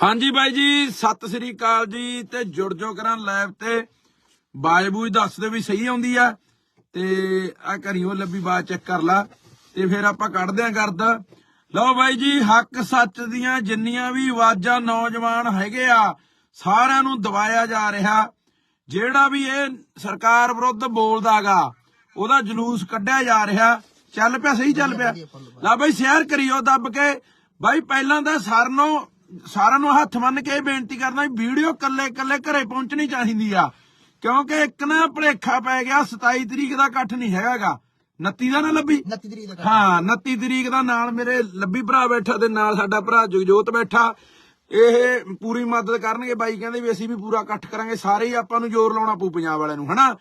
ਹਾਂਜੀ ਬਾਈ ਜੀ, ਸਤਿ ਸ੍ਰੀ ਅਕਾਲ ਜੀ ਤੇ ਜੁੜ ਜੋ ਕਰਾਂ ਲਾਈਵ ਤੇ। ਬਾਜਬੂਜ ਦੱਸ ਦਿਓ ਵੀ ਸਹੀ ਆਉਂਦੀ ਆ ਤੇ ਆ ਕਰੀਓ ਲੱਭੀ ਬਾਤ ਚੈੱਕ ਕਰ ਲਾ ਤੇ ਫਿਰ ਆਪਾਂ ਕੱਢਦੇ ਆਂ ਕਰਦ। ਲਓ ਬਾਈ ਜੀ, ਹੱਕ ਸੱਚ ਦੀਆਂ ਜਿੰਨੀਆਂ ਵੀ ਆਵਾਜ਼ਾਂ ਨੌਜਵਾਨ ਹੈਗੇ ਆ, ਸਾਰਿਆਂ ਨੂੰ ਦਬਾਇਆ ਜਾ ਰਿਹਾ। ਜਿਹੜਾ ਵੀ ਇਹ ਸਰਕਾਰ ਵਿਰੁੱਧ ਬੋਲਦਾਗਾ ਉਹਦਾ ਜਲੂਸ ਕੱਢਿਆ ਜਾ ਰਿਹਾ। ਚੱਲ ਪਿਆ, ਸਹੀ ਚੱਲ ਪਿਆ। ਲਾ ਬਾਈ, ਸ਼ੇਅਰ ਕਰਿਓ ਦੱਬ ਕੇ। ਬਾਈ, ਪਹਿਲਾਂ ਤਾਂ ਸਾਰਿਆਂ ਸਾਰਿਆਂ ਨੂੰ ਹੱਥ ਮੰਨ ਕੇ ਇਹ ਬੇਨਤੀ ਕਰਨਾ ਵੀ ਵੀਡੀਓ ਕੱਲੇ ਕੱਲੇ ਘਰੇ ਪਹੁੰਚਣੀ ਚਾਹੀਦੀ ਆ। ਕਿਉਂਕਿ ਇੱਕ ਨਾ ਭਲੇਖਾ ਪੈ ਗਿਆ 27 ਤਰੀਕ ਦਾ ਇਕੱਠ ਨਹੀਂ ਹੈਗਾਗਾ। 29 ਦਾ ਨਾ ਲੱਭੀ? 29 ਤਰੀਕ ਦਾ ਹਾਂ 29 ਤਰੀਕ ਦਾ ਨਾਲ ਮੇਰੇ ਲੱਭੀ ਭਰਾ ਬੈਠਾ ਤੇ ਨਾਲ ਸਾਡਾ ਭਰਾ ਜਗਜੋਤ ਬੈਠਾ। ਇਹ ਪੂਰੀ ਮਦਦ ਕਰਨਗੇ। ਬਾਈ ਕਹਿੰਦੇ ਵੀ ਅਸੀਂ ਵੀ ਪੂਰਾ ਇਕੱਠ ਕਰਾਂਗੇ। ਸਾਰੇ ਹੀ ਆਪਾਂ ਨੂੰ ਜ਼ੋਰ ਲਾਉਣਾ ਪਊ ਪੰਜਾਬ ਵਾਲਿਆਂ ਨੂੰ ਹਨਾ?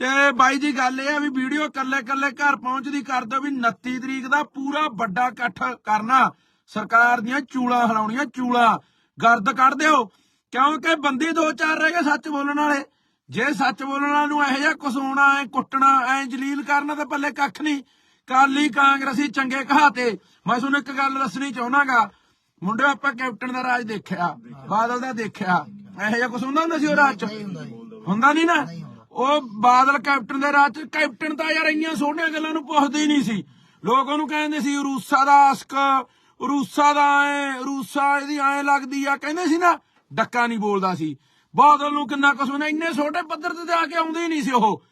ਤੇ ਬਾਈ ਜੀ ਗੱਲ ਇਹ ਆ ਵੀ ਵੀਡੀਓ ਕੱਲੇ ਕੱਲੇ ਘਰ ਪਹੁੰਚਦੀ ਕਰ ਦਿਓ ਵੀ 29 ਤਰੀਕ ਦਾ ਪੂਰਾ ਵੱਡਾ ਇਕੱਠ ਕਰਨਾ। ਸਰਕਾਰ ਦੀਆਂ ਚੂਲਾਂ ਹਲਾਉਣੀਆਂ, ਚੂਲਾਂ ਗਰਦ ਕੱਢ ਦਿਓ। ਕਿਉਂਕਿ ਬੰਦੇ ਦੋ ਚਾਰ ਰਹਿ ਗਏ ਸੱਚ ਬੋਲਣ ਵਾਲੇ। ਜੇ ਸੱਚ ਬੋਲਣ ਵਾਲਿਆਂ ਨੂੰ ਇਹੋ ਜਿਹਾ ਕਸਾਉਣਾ ਐ ਕੁੱਟਣਾ, ਐ ਜਲੀਲ ਕਰਨਾ ਤਾਂ ਪੱਲੇ ਕੱਖ ਨਹੀਂ। ਕਾਲੀ ਕਾਂਗਰਸੀ ਚੰਗੇ ਕਹਾਤੇ ਮੈਂ ਤੁਹਾਨੂੰ ਇੱਕ ਗੱਲ ਦੱਸਣੀ ਚਾਹਣਾਗਾ ਮੁੰਡੇ ਆਪਾਂ ਕੈਪਟਨ ਦਾ ਰਾਜ ਦੇਖਿਆ, ਬਾਦਲ ਦਾ ਦੇਖਿਆ। ਇਹੋ ਜਿਹਾ ਕੁਛ ਹੁੰਦਾ ਹੁੰਦਾ ਸੀ ਉਹ ਰਾਜ ਚ? ਹੁੰਦਾ ਨਹੀਂ ਨਾ? ਉਹ ਬਾਦਲ ਕੈਪਟਨ ਦੇ ਰਾਜ ਚ? ਕੈਪਟਨ ਤਾਂ ਯਾਰ ਇੰਨੀਆਂ ਸੋਹਣੀਆਂ ਗੱਲਾਂ ਨੂੰ ਪੁੱਛਦੇ ਹੀ ਨਹੀਂ ਸੀ। ਲੋਕ ਉਹਨੂੰ ਕਹਿੰਦੇ ਸੀ, ਰੂਸਾ ਦਾ ਅਸਕ ਰੂਸਾ ਦਾ ਐ, ਰੂਸਾ ਇਹਦੀ ਐ ਲੱਗਦੀ ਆ, ਕਹਿੰਦੇ ਸੀ ਨਾ, ਡੱਕਾ ਨਹੀਂ ਬੋਲਦਾ ਸੀ। ਬਾਦਲ ਨੂੰ ਕਿੰਨਾ ਕੁਛ ਨਾ ਇੰਨੇ ਛੋਟੇ ਪੱਧਰ ਤੇ ਆ ਕੇ ਆਉਂਦੇ ਹੀ ਨਹੀਂ ਸੀ ਉਹ।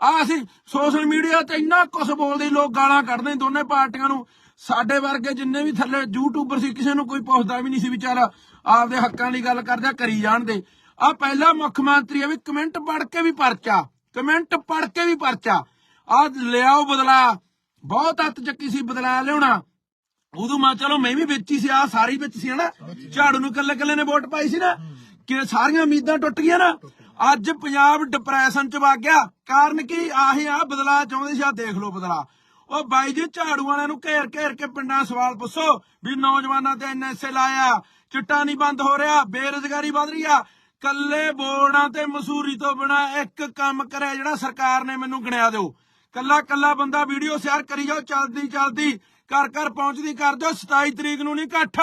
ਆ ਅਸੀਂ ਸੋਸ਼ਲ ਮੀਡੀਆ ਤੇ ਇੰਨਾ ਕੁਛ ਬੋਲਦੇ ਲੋਕ ਗਾਲਾਂ ਕੱਢਦੇ ਦੋਨੇ ਪਾਰਟੀਆਂ ਨੂੰ। ਸਾਡੇ ਵਰਗੇ ਜਿੰਨੇ ਵੀ ਥੱਲੇ ਯੂਟਿਊਬਰ ਸੀ, ਕਿਸੇ ਨੂੰ ਕੋਈ ਪੁੱਛਦਾ ਵੀ ਨਹੀਂ ਸੀ ਵੀ ਆਪਦੇ ਹੱਕਾਂ ਦੀ ਗੱਲ ਕਰਦਿਆ ਕਰੀ ਜਾਣਦੇ। ਆ ਪਹਿਲਾ ਮੁੱਖ ਮੰਤਰੀ ਆ ਵੀ ਕਮੈਂਟ ਪੜ੍ਹ ਕੇ ਵੀ ਪਰਚਾ, ਕਮੈਂਟ ਪੜ੍ਹ ਕੇ ਵੀ ਪਰਚਾ। ਆ ਲਿਆਓ ਬਦਲਾ, ਬਹੁਤ ਹੱਥ ਚੱਕੀ ਸੀ ਬਦਲਾ ਲਿਆਉਣਾ। ਉਦੋਂ ਮੈਂ ਚਲੋ ਮੈਂ ਵੀ ਵਿੱਚ ਹੀ ਸੀ ਆ ਸਾਰੀ ਵਿੱਚ ਸੀ, ਹਨਾ? ਝਾੜੂ ਨੂੰ ਕੱਲੇ ਕੱਲੇ ਨੇ ਵੋਟ ਪਾਈ ਸੀ ਨਾ। ਕਿ ਸਾਰੀਆਂ ਉਮੀਦਾਂ ਟੁੱਟ ਗਈਆਂ ਨਾ। ਅੱਜ ਪੰਜਾਬ ਡਿਪਰੈਸ਼ਨ ਚ ਵਗ ਗਿਆ। ਕਾਰਨ ਕੀ? ਆਹੀ ਆ ਬਦਲਾ ਚਾਹੁੰਦੇ ਸੀ ਆ ਦੇਖ ਲਓ ਬਦਲਾ ਉਹ ਬਾਈ ਜੀ, ਝਾੜੂ ਵਾਲਿਆਂ ਨੂੰ ਘੇਰ ਘੇਰ ਕੇ ਪਿੰਡਾਂ ਸਵਾਲ ਪੁੱਛੋ ਵੀ ਨੌਜਵਾਨਾਂ ਤੇ ਐਨਐਸਏ ਲਾਇਆ ਚਿੱਟਾ ਨਹੀਂ ਬੰਦ ਹੋ ਰਿਹਾ, ਬੇਰੁਜ਼ਗਾਰੀ ਵਧ ਰਹੀ ਆ। ਕੱਲੇ ਬੋਰਡਾਂ ਤੇ ਮਸੂਰੀ ਤੋਂ ਬਿਨਾ ਇੱਕ ਕੰਮ ਕਰਿਆ ਜਿਹੜਾ ਸਰਕਾਰ ਨੇ ਮੈਨੂੰ ਗਿਣਿਆ ਦਿਓ। ਕੱਲਾ ਕੱਲਾ ਬੰਦਾ ਵੀਡੀਓ ਸ਼ੇਅਰ ਕਰੀ ਜਾਓ ਚਲਦੀ ਚਲਦੀ ਘਰ ਘਰ ਪਹੁੰਚਦੀ ਕਰ ਦਿਓ 27 ਤਰੀਕ ਨੂੰ ਨਹੀਂ ਇਕੱਠ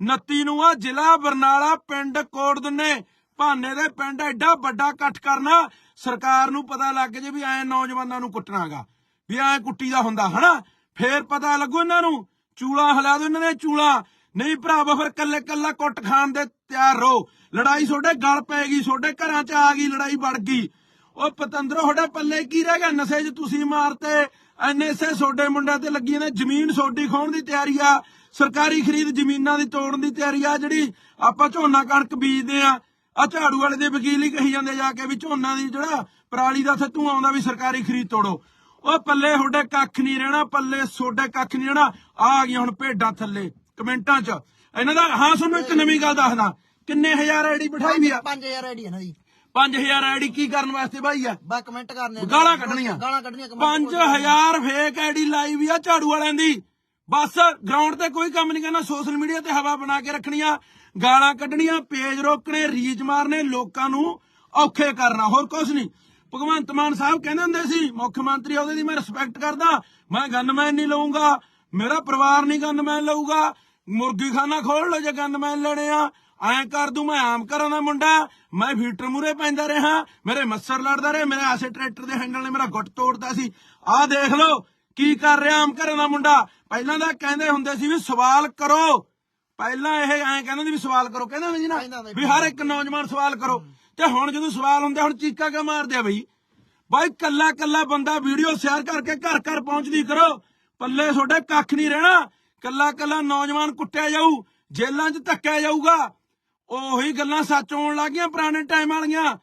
29 ਨੂੰ ਆ ਜ਼ਿਲ੍ਹਾ ਬਰਨਾਲਾ ਪਿੰਡ ਕੋਟ ਦੰਨੇ ਭਾਨੇ ਦੇ ਪਿੰਡ ਐਡਾ ਵੱਡਾ ਇਕੱਠ ਕਰਨਾ, ਸਰਕਾਰ ਨੂੰ ਪਤਾ ਲੱਗ ਜੇ ਵੀ ਐ ਨੌਜਵਾਨਾਂ ਨੂੰ ਕੁੱਟਣਾਗਾ ਵੀ ਐ ਕੁੱਟੀ ਦਾ ਹੁੰਦਾ, ਹਨਾ? ਫੇਰ ਪਤਾ ਲੱਗੂ ਇਹਨਾਂ ਨੂੰ। ਚੂਲਾ ਹਿਲਾ ਦੋ ਇਹਨਾਂ ਦੇ ਚੂਲਾ। ਨਹੀਂ ਭਰਾਵਾ ਫਿਰ ਕੱਲੇ ਕੱਲਾ ਕੁੱਟ ਖਾਣ ਦੇ ਤਿਆਰ ਰਹੋ। ਲੜਾਈ ਤੁਹਾਡੇ ਗਲ ਪੈ ਗਈ, ਤੁਹਾਡੇ ਘਰਾਂ 'ਚ ਆ ਗਈ, ਲੜਾਈ ਵੜ ਗਈ। ਉਹ ਪਤੰਦਰੋ, ਤੁਹਾਡੇ ਪੱਲੇ ਕੀ ਰਹਿ ਗਿਆ? ਨਸ਼ੇ 'ਚ ਤੁਸੀਂ ਮਾਰਤੇ। ਐਨਐਸਏ ਤੁਹਾਡੇ ਮੁੰਡਿਆਂ ਤੇ ਲੱਗੀ ਨੇ ਜ਼ਮੀਨ ਸੋਡੀ ਖੋਣ ਦੀ ਤਿਆਰੀ ਆ, ਸਰਕਾਰੀ ਖਰੀਦ ਜ਼ਮੀਨਾਂ ਦੀ ਤੋੜਨ ਦੀ ਤਿਆਰੀ ਆ, ਜਿਹੜੀ ਆਪਾਂ ਝੋਨਾ ਕਣਕ ਬੀਜਦੇ ਆ। ਆ ਝਾੜੂ ਵਾਲੇ ਦੇ ਵਕੀਲ ਹੀ ਕਹੀ ਜਾਂਦੇ ਜਾ ਕੇ ਵੀ ਝੋਨਾ ਦੀ ਜਿਹੜਾ ਪਰਾਲੀ ਦਾ ਥੱਤੂ ਆਉਂਦਾ ਵੀ ਸਰਕਾਰੀ ਖਰੀਦ ਤੋੜੋ। ਉਹ ਪੱਲੇ ਤੁਹਾਡੇ ਕੱਖ ਨਹੀਂ ਰਹਿਣਾ, ਪੱਲੇ ਤੁਹਾਡੇ ਕੱਖ ਨਹੀਂ ਰਹਿਣਾ। ਆ ਗਈਆਂ ਹੁਣ ਭੇਡਾਂ ਥੱਲੇ, ਕਮੈਂਟਾਂ 'ਚ। ਇਹਨਾਂ ਦਾ, ਹਾਂ, ਤੁਹਾਨੂੰ ਇੱਕ ਨਵੀਂ ਗੱਲ ਦੱਸਦਾ। ਕਿੰਨੇ ਹਜ਼ਾਰ ਆਈਡੀ ਬਿਠਾਈ ਵੀ ਆ? 5000 ਆਈਡੀ ਹੈ ਨਾ 5000 ਆਈਡੀ ਕੀ ਕਰਨ ਵਾਸਤੇ ਭਾਈ ਆ? ਬਾ ਕਮੈਂਟ ਕਰਨੇ ਨੇ। ਗਾਲਾਂ ਕੱਢਣੀਆਂ। ਗਾਲਾਂ ਕੱਢਣੀਆਂ comment 5000 ਫੇਕ ਆਈਡੀ ਲਾਈ ਵੀ ਆ ਝਾੜੂ ਵਾਲਿਆਂ ਦੀ। ਬਸ ਗਰਾਊਂਡ ਤੇ ਕੋਈ ਕੰਮ ਨਹੀਂ ਕਰਨਾ ਸੋਸ਼ਲ ਮੀਡੀਆ ਤੇ ਹਵਾ ਬਣਾ ਕੇ ਰੱਖਣੀਆਂ ਗਾਲਾਂ ਕੱਢਣੀਆਂ ਪੇਜ ਰੋਕਣੇ ਰੀਚ ਮਾਰਨੇ ਲੋਕਾਂ ਨੂੰ ਔਖੇ ਕਰਨਾ ਹੋਰ ਕੁਝ ਨਹੀਂ ਭਗਵੰਤ ਮਾਨ ਸਾਹਿਬ ਕਹਿੰਦੇ ਹੁੰਦੇ ਸੀ ਮੁੱਖ ਮੰਤਰੀ ਉਹਦੇ ਦੀ ਮੈਂ ਰਿਸਪੈਕਟ ਕਰਦਾ ਮੈਂ ਗਨਮੈਨ ਨਹੀਂ ਲਊਂਗਾ ਮੇਰਾ ਪਰਿਵਾਰ ਨਹੀਂ ਗਨਮੈਨ ਲਊਗਾ ਮੁਰਗੀ ਖਾਨਾ ਖੋਲ ਲਓ ਜੇ ਗਨਮੈਨ ਲੈਣੇ ਆ। ਐਂ ਕਰ ਦੂੰ ਮੈਂ ਆਮ ਘਰਾਂ ਦਾ ਮੁੰਡਾ ਮੈਂ ਫੀਟਰ ਮੂਰੇ ਪੈਂਦਾ ਰਿਹਾ ਮੇਰੇ ਮੱਸਰ ਲੜਦਾ ਰਿਹਾ ਮੇਰੇ ਆਸੇ ਟਰੈਕਟਰ ਦੇ ਹੈਂਡਲ ਨੇ ਮੇਰਾ ਗੁੱਟ ਤੋੜਦਾ ਸੀ। ਆਹ ਦੇਖ ਲਓ ਕੀ ਕਰ ਰਿਹਾ ਆਮ ਘਰਾਂ ਦਾ ਮੁੰਡਾ। ਪਹਿਲਾਂ ਤਾਂ ਕਹਿੰਦੇ ਹੁੰਦੇ ਸੀ ਵੀ ਸਵਾਲ ਕਰੋ। ਪਹਿਲਾਂ ਇਹ ਐਂ ਕਹਿੰਦੇ ਸੀ ਵੀ ਸਵਾਲ ਕਰੋ ਕਹਿੰਦੇ ਹੁੰਦੇ ਸੀ ਨਾ। ਵੀ ਹਰ ਇੱਕ ਨੌਜਵਾਨ ਸਵਾਲ ਕਰੋ। ਤੇ ਹੁਣ ਜਦੋਂ ਸਵਾਲ ਹੁੰਦੇ ਹੁਣ ਚੀਕਾ ਕਿਉਂ ਮਾਰਦੇ ਆ ਬਈ? ਬਾਈ ਕੱਲਾ ਕੱਲਾ ਬੰਦਾ ਵੀਡੀਓ ਸ਼ੇਅਰ ਕਰਕੇ ਘਰ ਘਰ ਪਹੁੰਚਦੀ ਕਰੋ। ਪੱਲੇ ਤੁਹਾਡੇ ਕੱਖ ਨਹੀਂ ਰਹਿਣਾ। ਕੱਲਾ ਕੱਲਾ ਨੌਜਵਾਨ ਕੁੱਟਿਆ ਜਾਊ ਜੇਲ੍ਹਾਂ 'ਚ ਧੱਕਿਆ ਜਾਊਗਾ। ਉਹੀ ਗੱਲਾਂ ਸੱਚ ਹੋਣ ਲੱਗੀਆਂ ਪੁਰਾਣੇ ਟਾਈਮ ਵਾਲੀਆਂ।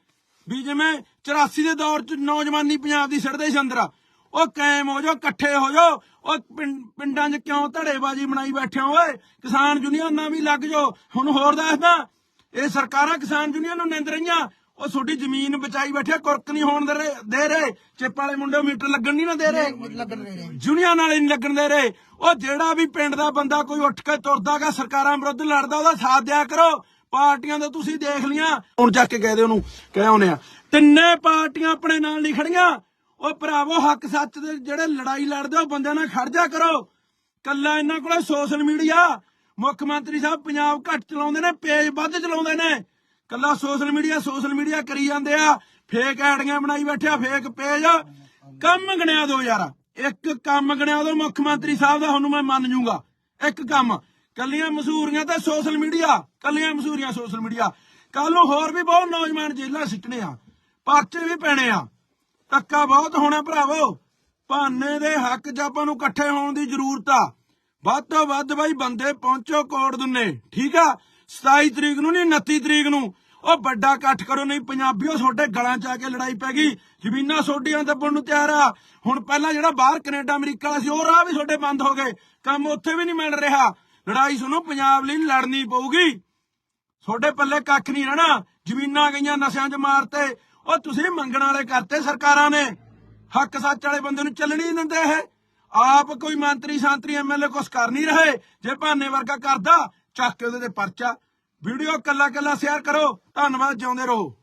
ਵੀ ਜਿਵੇਂ 84 ਦੇ ਦੌਰ 'ਚ ਨੌਜਵਾਨੀ ਪੰਜਾਬ ਦੀ ਸਿੱਟਦੇ ਸੀ ਅੰਦਰ। ਉਹ ਕਾਇਮ ਹੋ ਜਾਓ ਇਕੱਠੇ ਹੋ ਜਾਓ। ਉਹ ਪਿੰਡਾਂ 'ਚ ਕਿਉਂ ਧੜੇਬਾਜ਼ੀ ਬਣਾਈ ਬੈਠੇ ਓਏ ਕਿਸਾਨ ਯੂਨੀਅਨਾਂ ਵੀ ਲੱਗ ਜਾਓ। ਹੁਣ ਹੋਰ ਦੱਸਦਾ ਇਹ ਸਰਕਾਰਾਂ ਕਿਸਾਨ ਯੂਨੀਅਨ ਨੂੰ ਨਿੰਦ ਰਹੀਆਂ। ਉਹ ਤੁਹਾਡੀ ਜ਼ਮੀਨ ਬਚਾਈ ਬੈਠੇ ਕੁਰਕ ਨਹੀਂ ਹੋਣ ਦੇ ਰਹੇ- ਦੇ ਰਹੇ। ਚਿੱਪ ਵਾਲੇ ਮੁੰਡੇ ਮੀਟਰ ਲੱਗਣ ਨਹੀਂ ਨਾ ਦੇ ਰਹੇ। ਲੱਗਣ ਦੇ ਰਹੇ। ਜੁਨੀਆਂ ਨਾਲੇ ਨਹੀਂ ਲੱਗਣ ਦੇ ਰਹੇ। ਉਹ ਜਿਹੜਾ ਵੀ ਪਿੰਡ ਦਾ ਬੰਦਾ ਕੋਈ ਉੱਠ ਕੇ ਤੁਰਦਾਗਾ ਸਰਕਾਰਾਂ ਵਿਰੁੱਧ ਲੜਦਾ ਉਹਦਾ ਸਾਥ ਦਿਆ ਕਰੋ। ਪਾਰਟੀਆਂ ਦਾ ਤੁਸੀਂ ਦੇਖ ਲੀਆਂ ਹੁਣ ਚੱਕ ਕੇ ਕਹਿ ਦੇ ਉਹਨੂੰ, ਕਹਿ ਆਉਨੇ ਆ, ਤਿੰਨੇ ਪਾਰਟੀਆਂ ਆਪਣੇ ਨਾਲ ਨਹੀਂ ਖੜੀਆਂ। ਉਹ ਭਰਾਵੋ, ਹੱਕ ਸੱਚ ਦੇ ਜਿਹੜੇ ਲੜਾਈ ਲੜਦੇ ਉਹ ਬੰਦਿਆਂ ਨਾਲ ਖੜ ਜਾ ਕਰੋ। ਕੱਲਾ ਇਹਨਾਂ ਕੋਲੇ ਸੋਸ਼ਲ ਮੀਡੀਆ ਮੁੱਖ ਮੰਤਰੀ ਸਾਹਿਬ ਪੰਜਾਬ ਘੱਟ ਚਲਾਉਂਦੇ ਨੇ, ਪੇਜ ਵੱਧ ਚਲਾਉਂਦੇ ਨੇ। ਕੱਲਾ ਸੋਸ਼ਲ ਮੀਡੀਆ ਸੋਸ਼ਲ ਮੀਡੀਆ ਕਰੀ ਜਾਂਦੇ ਆ। ਫੇਕ ਐਡੀਆਂ ਬਣਾਈ ਬੈਠਿਆ ਫੇਕ ਪੇਜ ਕੰਮ ਗਣਿਆ ਦਿਓ ਯਾਰ। ਇੱਕ ਕੰਮ ਗਣਿਆ ਦਿਓ ਮੁੱਖ ਮੰਤਰੀ ਸਾਹਿਬ ਦਾ ਹੁਣ ਮੈਂ ਮੰਨ ਜੂਗਾ। ਇੱਕ ਕੰਮ। ਕੱਲੀਆਂ ਮਸ਼ਹੂਰੀਆਂ ਤੇ ਸੋਸ਼ਲ ਮੀਡੀਆ ਕੱਲੀਆਂ ਮਸ਼ਹੂਰੀਆਂ ਸੋਸ਼ਲ ਮੀਡੀਆ ਕੱਲ ਨੂੰ ਹੋਰ ਵੀ ਬਹੁਤ ਨੌਜਵਾਨ ਜੇਲ੍ਹਾਂ ਸਿੱਟਣੇ ਆ, ਪਰਚੇ ਵੀ ਪੈਣੇ ਆ। ਧੱਕਾ ਬਹੁਤ ਹੋਣਾ ਭਰਾਵੋ। ਭਾਨੇ ਦੇ ਹੱਕ 'ਚ ਆਪਾਂ ਨੂੰ ਇਕੱਠੇ ਹੋਣ ਦੀ ਜ਼ਰੂਰਤ ਆ। ਵੱਧ ਤੋਂ ਵੱਧ ਬਾਈ ਬੰਦੇ ਪਹੁੰਚੋ ਕੋਟ ਦੁੰਨੇ, ਠੀਕ ਆ? 27 ਤਰੀਕ ਨੂੰ ਨਹੀਂ 29 ਤਰੀਕ ਨੂੰ। ਉਹ ਵੱਡਾ ਇਕੱਠ ਕਰੋ, ਨਹੀਂ ਪੰਜਾਬੀਓ ਤੁਹਾਡੇ ਗਲਾਂ 'ਚ ਆ ਕੇ ਲੜਾਈ ਪੈ ਗਈ। ਜ਼ਮੀਨਾਂ ਸੋਡੀਆਂ ਦੱਬਣ ਨੂੰ ਤਿਆਰ ਆ। ਹੁਣ ਪਹਿਲਾਂ ਜਿਹੜਾ ਬਾਹਰ ਕੈਨੇਡਾ, ਅਮਰੀਕਾ ਵਾਲਾ ਸੀ, ਉਹ ਰਾਹ ਵੀ ਤੁਹਾਡੇ ਬੰਦ ਹੋ ਗਏ। ਕੰਮ ਉੱਥੇ ਵੀ ਨਹੀਂ ਮਿਲ ਰਿਹਾ। ਲੜਾਈ ਤੁਹਾਨੂੰ ਪੰਜਾਬ ਲਈ ਲੜਨੀ ਪਊਗੀ। ਤੁਹਾਡੇ ਪੱਲੇ ਕੱਖ ਨਹੀਂ ਰਹਿਣਾ। ਜ਼ਮੀਨਾਂ ਗਈਆਂ, ਨਸ਼ਿਆਂ 'ਚ ਮਾਰਤੇ। ਉਹ ਤੁਸੀਂ ਮੰਗਣ ਵਾਲੇ ਕਰਤੇ ਸਰਕਾਰਾਂ ਨੇ। ਹੱਕ ਸੱਚ ਵਾਲੇ ਬੰਦੇ ਨੂੰ ਚੱਲਣੀ ਨਹੀਂ ਦਿੰਦੇ ਇਹ। ਆਪ ਕੋਈ ਮੰਤਰੀ, ਸੰਤਰੀ ਐਮਐਲਏ ਕੁਛ ਕਰ ਨਹੀਂ ਰਹੇ। ਜੇ ਭਾਨੇ ਵਰਗਾ ਕਰਦਾ, ਚੱਕ ਕੇ ਉਹਦੇ ਤੇ ਪਰਚਾ। ਵੀਡੀਓ ਕੱਲਾ ਕੱਲਾ ਸ਼ੇਅਰ ਕਰੋ। ਧੰਨਵਾਦ, ਜਿਉਂਦੇ ਰਹੋ।